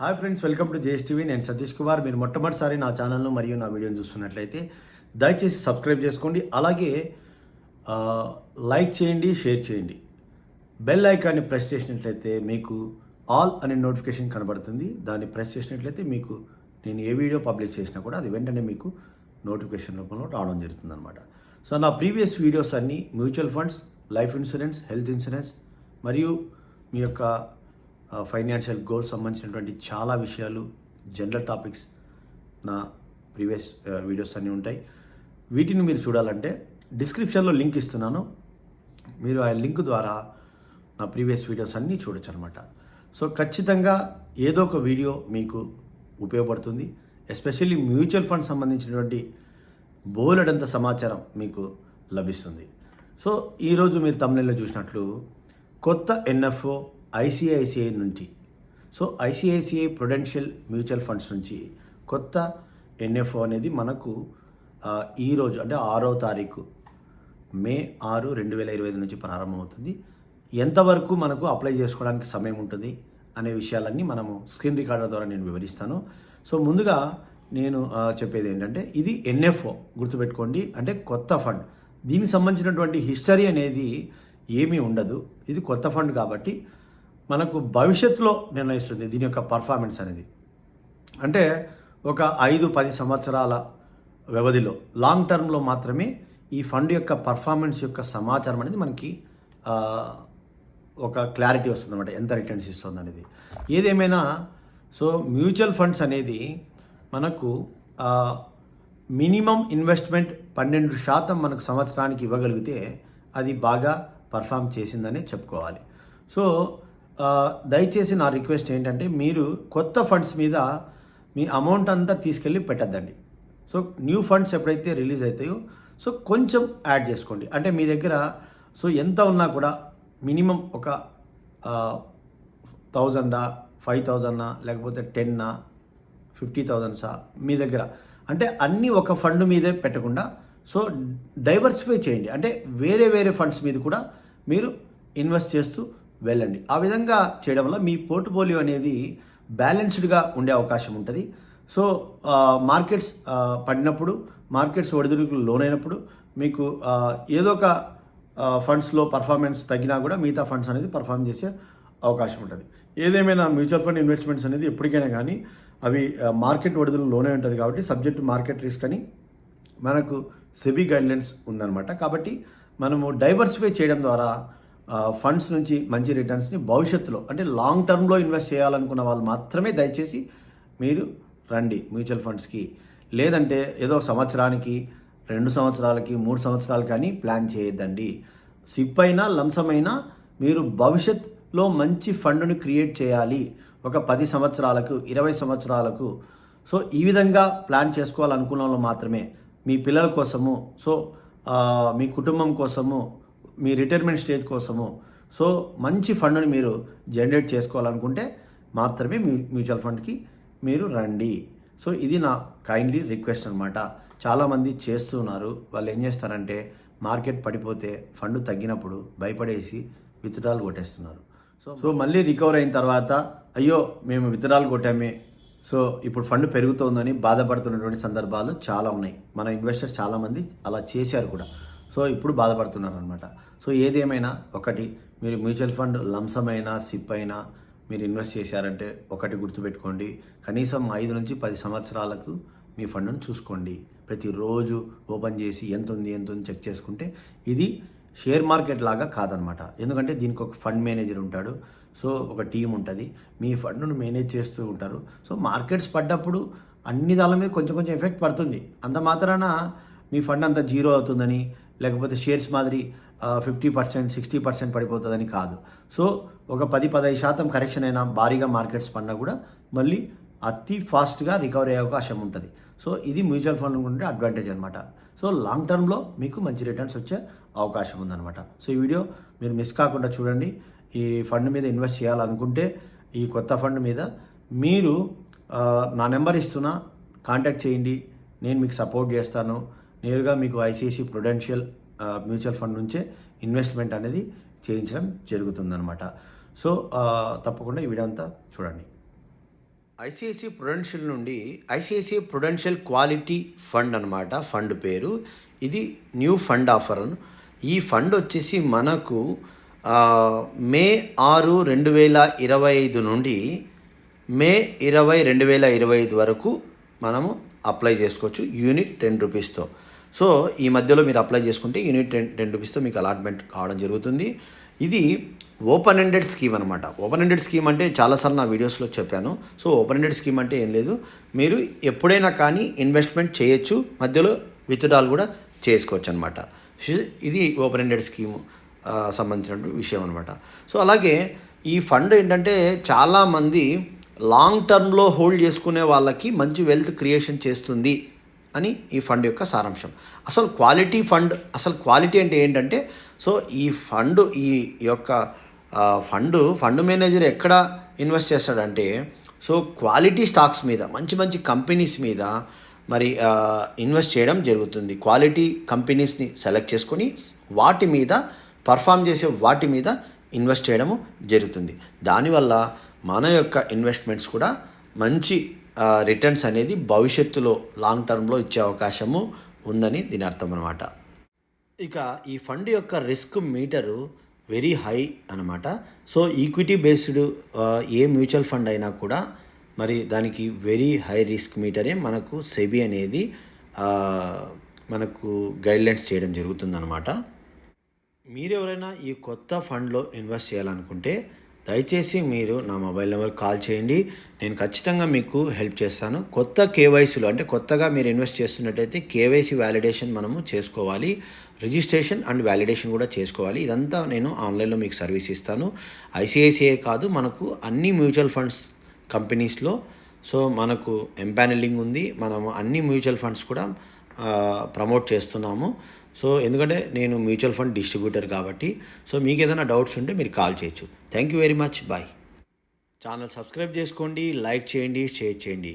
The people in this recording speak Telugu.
Hi friends welcome to JS TV నేను సతీష్ కుమార్. మీరు మొట్టమొదటిసారి నా ఛానల్ను మరియు నా వీడియోని చూస్తున్నట్లయితే దయచేసి సబ్స్క్రైబ్ చేసుకోండి. అలాగే లైక్ చేయండి షేర్ చేయండి. బెల్ ఐకాన్ని ప్రెస్ చేసినట్లయితే మీకు ఆల్ అనే నోటిఫికేషన్ కనబడుతుంది. దాన్ని ప్రెస్ చేసినట్లయితే మీకు నేను ఏ వీడియో పబ్లిష్ చేసినా కూడా అది వెంటనే మీకు నోటిఫికేషన్ రూపంలో రావడం జరుగుతుంది అనమాట సో నా ప్రీవియస్ వీడియోస్ అన్నీ mutual funds life insurance health insurance మరియు మీ యొక్క ఫైనాన్షియల్ గోల్స్ సంబంధించినటువంటి చాలా విషయాలు జనరల్ టాపిక్స్ నా ప్రీవియస్ వీడియోస్ అన్నీ ఉంటాయి. వీటిని మీరు చూడాలంటే డిస్క్రిప్షన్లో లింక్ ఇస్తున్నాను. మీరు ఆ లింక్ ద్వారా నా ప్రీవియస్ వీడియోస్ అన్నీ చూడొచ్చు అనమాట సో ఖచ్చితంగా ఏదో ఒక వీడియో మీకు ఉపయోగపడుతుంది. ఎస్పెషల్లీ మ్యూచువల్ ఫండ్ సంబంధించినటువంటి బోలెడంత సమాచారం మీకు లభిస్తుంది. సో ఈరోజు మీరు తమిళలో చూసినట్లు కొత్త ఎన్ఎఫ్ఓ ఐసిఐసిఐ నుంచి. So ICICI prudential mutual funds నుంచి కొత్త ఎన్ఎఫ్ఓ అనేది మనకు ఈరోజు అంటే ఆరో తారీఖు మే ఆరు రెండు వేల ఇరవై ఐదు నుంచి ప్రారంభమవుతుంది. ఎంతవరకు మనకు అప్లై చేసుకోవడానికి సమయం ఉంటుంది అనే విషయాలన్నీ మనము స్క్రీన్ రికార్డర్ ద్వారా నేను వివరిస్తాను. సో ముందుగా నేను చెప్పేది ఏంటంటే ఇది ఎన్ఎఫ్ఓ గుర్తుపెట్టుకోండి. అంటే కొత్త ఫండ్. దీనికి సంబంధించినటువంటి హిస్టరీ అనేది ఏమీ ఉండదు. ఇది కొత్త ఫండ్ కాబట్టి మనకు భవిష్యత్తులో నిర్ణయిస్తుంది దీని యొక్క పర్ఫార్మెన్స్ అనేది. అంటే ఒక ఐదు పది సంవత్సరాల వ్యవధిలో లాంగ్ టర్మ్లో మాత్రమే ఈ ఫండ్ యొక్క పర్ఫార్మెన్స్ యొక్క సమాచారం అనేది మనకి ఒక క్లారిటీ వస్తుంది అనమాట ఎంత రిటర్న్స్ ఇస్తుంది అనేది. ఏదేమైనా సో మ్యూచువల్ ఫండ్స్ అనేది మనకు మినిమం ఇన్వెస్ట్మెంట్ పన్నెండు శాతం మనకు సంవత్సరానికి ఇవ్వగలిగితే అది బాగా పర్ఫామ్ చేసిందని చెప్పుకోవాలి. సో దయచేసి నా రిక్వెస్ట్ ఏంటంటే మీరు కొత్త ఫండ్స్ మీద మీ అమౌంట్ అంతా తీసుకెళ్ళి పెట్టద్దండి. సో న్యూ ఫండ్స్ ఎప్పుడైతే రిలీజ్ అవుతాయో సో కొంచెం యాడ్ చేసుకోండి. అంటే మీ దగ్గర సో ఎంత ఉన్నా కూడా మినిమం ఒక థౌజండా ఫైవ్ థౌజండా లేకపోతే టెన్నా ఫిఫ్టీ థౌజండ్సా మీ దగ్గర. అంటే అన్నీ ఒక ఫండ్ మీదే పెట్టకుండా సో డైవర్సిఫై చేయండి. అంటే వేరే వేరే ఫండ్స్ మీద కూడా మీరు ఇన్వెస్ట్ చేస్తూ వెళ్ళండి. ఆ విధంగా చేయడం వల్ల మీ పోర్ట్ఫోలియో అనేది బ్యాలెన్స్డ్గా ఉండే అవకాశం ఉంటుంది. సో మార్కెట్స్ పడినప్పుడు మార్కెట్స్ ఒడిదుడుకులు లోనైనప్పుడు మీకు ఏదో ఒక ఫండ్స్లో పర్ఫార్మెన్స్ తగ్గినా కూడా మిగతా ఫండ్స్ అనేది పర్ఫామ్ చేసే అవకాశం ఉంటుంది. ఏదేమైనా మ్యూచువల్ ఫండ్ ఇన్వెస్ట్మెంట్స్ అనేది ఎప్పటికైనా కానీ అవి మార్కెట్ ఒడిదులు లోనే ఉంటుంది కాబట్టి సబ్జెక్ట్ మార్కెట్ రిస్క్ అని మనకు సెబీ గైడ్లైన్స్ ఉందన్నమాట. కాబట్టి మనము డైవర్సిఫై చేయడం ద్వారా ఫండ్స్ నుంచి మంచి రిటర్న్స్ని భవిష్యత్తులో అంటే లాంగ్ టర్మ్లో ఇన్వెస్ట్ చేయాలనుకున్న వాళ్ళు మాత్రమే దయచేసి మీరు రండి మ్యూచువల్ ఫండ్స్కి లేదంటే ఏదో సంవత్సరానికి రెండు సంవత్సరాలకి మూడు సంవత్సరాలకి అని ప్లాన్ చేయొద్దండి. సిప్ అయినా లంసం అయినా మీరు భవిష్యత్లో మంచి ఫండ్ను క్రియేట్ చేయాలి. ఒక పది సంవత్సరాలకు ఇరవై సంవత్సరాలకు. సో ఈ విధంగా ప్లాన్ చేసుకోవాలనుకున్న వాళ్ళు మాత్రమే. మీ పిల్లల కోసము సో మీ కుటుంబం కోసము మీ రిటైర్మెంట్ స్టేజ్ కోసము. సో మంచి ఫండ్ని మీరు జనరేట్ చేసుకోవాలనుకుంటే మాత్రమే మీ మ్యూచువల్ ఫండ్కి మీరు రండి. సో ఇది నా కైండ్లీ రిక్వెస్ట్ అనమాట చాలామంది చేస్తున్నారు వాళ్ళు ఏం చేస్తారంటే మార్కెట్ పడిపోతే ఫండ్ తగ్గినప్పుడు భయపడేసి విత్డ్రాల్ కొట్టేస్తున్నారు. సో సో మళ్ళీ రికవర్ అయిన తర్వాత అయ్యో మేము విత్డ్రాల్ కొట్టామే. సో ఇప్పుడు ఫండ్ పెరుగుతోందని బాధపడుతున్నటువంటి సందర్భాలు చాలా ఉన్నాయి. మన ఇన్వెస్టర్స్ చాలామంది అలా చేశారు కూడా. సో ఇప్పుడు బాధపడుతున్నారు అనమాట సో ఏదేమైనా ఒకటి మీరు మ్యూచువల్ ఫండ్ లంసమ్ అయినా సిప్ అయినా మీరు ఇన్వెస్ట్ చేశారంటే ఒకటి గుర్తుపెట్టుకోండి. కనీసం ఐదు నుంచి పది సంవత్సరాలకు మీ ఫండ్ను చూసుకోండి. ప్రతిరోజు ఓపెన్ చేసి ఎంత ఉంది ఎంత ఉంది చెక్ చేసుకుంటే ఇది షేర్ మార్కెట్ లాగా కాదనమాట ఎందుకంటే దీనికి ఒక ఫండ్ మేనేజర్ ఉంటాడు. సో ఒక టీం ఉంటుంది. మీ ఫండ్ను మేనేజ్ చేస్తూ ఉంటారు. సో మార్కెట్స్ పడ్డప్పుడు అన్ని దాల మీద కొంచెం కొంచెం ఎఫెక్ట్ పడుతుంది. అంత మాత్రాన మీ ఫండ్ అంత జీరో అవుతుందని లేకపోతే షేర్స్ మాదిరి ఫిఫ్టీ పర్సెంట్ సిక్స్టీ పర్సెంట్ పడిపోతుందని కాదు. సో ఒక పది పదహైదు శాతం కరెక్షన్ అయినా భారీగా మార్కెట్స్ పడినా కూడా మళ్ళీ అతి ఫాస్ట్గా రికవరీ అయ్యే అవకాశం ఉంటుంది. సో ఇది మ్యూచువల్ ఫండ్ ఉంటే అడ్వాంటేజ్ అనమాట సో లాంగ్ టర్మ్లో మీకు మంచి రిటర్న్స్ వచ్చే అవకాశం ఉందన్నమాట. సో ఈ వీడియో మీరు మిస్ కాకుండా చూడండి. ఈ ఫండ్ మీద ఇన్వెస్ట్ చేయాలనుకుంటే ఈ కొత్త ఫండ్ మీద మీరు నా నెంబర్ ఇస్తున్నా కాంటాక్ట్ చేయండి. నేను మీకు సపోర్ట్ చేస్తాను. నేరుగా మీకు ఐసిఐసి ప్రొడెన్షియల్ మ్యూచువల్ ఫండ్ నుంచే ఇన్వెస్ట్మెంట్ అనేది చేయించడం జరుగుతుందనమాట సో తప్పకుండా ఈ వీడియో అంతా చూడండి. ఐసిఐసిఐ ప్రొడెన్షియల్ నుండి ఐసిఐసిఐ ప్రొడెన్షియల్ క్వాలిటీ ఫండ్ అనమాట ఫండ్ పేరు. ఇది న్యూ ఫండ్ ఆఫర్. అను ఈ ఫండ్ వచ్చేసి మనకు మే ఆరు రెండు వేల ఇరవై ఐదు నుండి మే ఇరవై రెండు వేల ఇరవై ఐదు వరకు మనము అప్లై చేసుకోవచ్చు యూనిట్ టెన్ రూపీస్తో. సో ఈ మధ్యలో మీరు అప్లై చేసుకుంటే యూనిట్ టెన్ టెన్ రూపీస్తో మీకు అలాట్మెంట్ కావడం జరుగుతుంది. ఇది ఓపెన్ ఎండెడ్ స్కీమ్ అనమాట ఓపెన్ ఎండెడ్ స్కీమ్ అంటే చాలాసార్లు నా వీడియోస్లో చెప్పాను. సో ఓపెన్ ఎండెడ్ స్కీమ్ అంటే ఏం లేదు. మీరు ఎప్పుడైనా కానీ ఇన్వెస్ట్మెంట్ చేయొచ్చు. మధ్యలో విత్డ్రాల్ కూడా చేసుకోవచ్చు అనమాట ఇది ఓపెన్ ఎండెడ్ స్కీమ్ సంబంధించిన విషయం అనమాట సో అలాగే ఈ ఫండ్ ఏంటంటే చాలామంది లాంగ్ టర్మ్లో హోల్డ్ చేసుకునే వాళ్ళకి మంచి వెల్త్ క్రియేషన్ చేస్తుంది. అని ఈ ఫండ్ యొక్క సారాంశం. అసలు క్వాలిటీ ఫండ్ అసలు క్వాలిటీ అంటే ఏంటంటే సో ఈ ఫండ్ ఈ యొక్క ఫండ్ ఫండ్ మేనేజర్ ఎక్కడ ఇన్వెస్ట్ చేస్తాడంటే సో క్వాలిటీ స్టాక్స్ మీద మంచి మంచి కంపెనీస్ మీద మరి ఇన్వెస్ట్ చేయడం జరుగుతుంది. క్వాలిటీ కంపెనీస్ని సెలెక్ట్ చేసుకొని వాటి మీద పర్ఫామ్ చేసే వాటి మీద ఇన్వెస్ట్ చేయడము జరుగుతుంది. దానివల్ల మన యొక్క ఇన్వెస్ట్మెంట్స్ కూడా మంచి రిటర్న్స్ అనేది భవిష్యత్తులో లాంగ్ టర్మ్లో ఇచ్చే అవకాశము ఉందని దీని అర్థం అనమాట ఇక ఈ ఫండ్ యొక్క రిస్క్ మీటరు వెరీ హై అనమాట సో ఈక్విటీ బేస్డ్ ఏ మ్యూచువల్ ఫండ్ అయినా కూడా మరి దానికి వెరీ హై రిస్క్ మీటరే మనకు సెబీ అనేది మనకు గైడ్లైన్స్ చేయడం జరుగుతుందన్నమాట. మీరు ఎవరైనా ఈ కొత్త ఫండ్లో ఇన్వెస్ట్ చేయాలనుకుంటే దయచేసి మీరు నా మొబైల్ నెంబర్ కాల్ చేయండి. నేను ఖచ్చితంగా మీకు హెల్ప్ చేస్తాను. కొత్త కేవైసీలు అంటే కొత్తగా మీరు ఇన్వెస్ట్ చేస్తున్నట్టయితే కేవైసీ వ్యాలిడేషన్ మనము చేసుకోవాలి. రిజిస్ట్రేషన్ అండ్ వ్యాలిడేషన్ కూడా చేసుకోవాలి. ఇదంతా నేను ఆన్లైన్లో మీకు సర్వీస్ ఇస్తాను. ఐసిఐసిఐ కాదు మనకు అన్ని మ్యూచువల్ ఫండ్స్ కంపెనీస్లో సో మనకు ఎంపానలింగ్ ఉంది. మనము అన్ని మ్యూచువల్ ఫండ్స్ కూడా ప్రమోట్ చేస్తున్నాము. సో ఎందుకంటే నేను మ్యూచువల్ ఫండ్ డిస్ట్రిబ్యూటర్ కాబట్టి సో మీకు ఏదైనా డౌట్స్ ఉంటే మీరు కాల్ చేయొచ్చు. Thank you very much bye channel subscribe చేసుకోండి లైక్ చేయండి షేర్ చేయండి.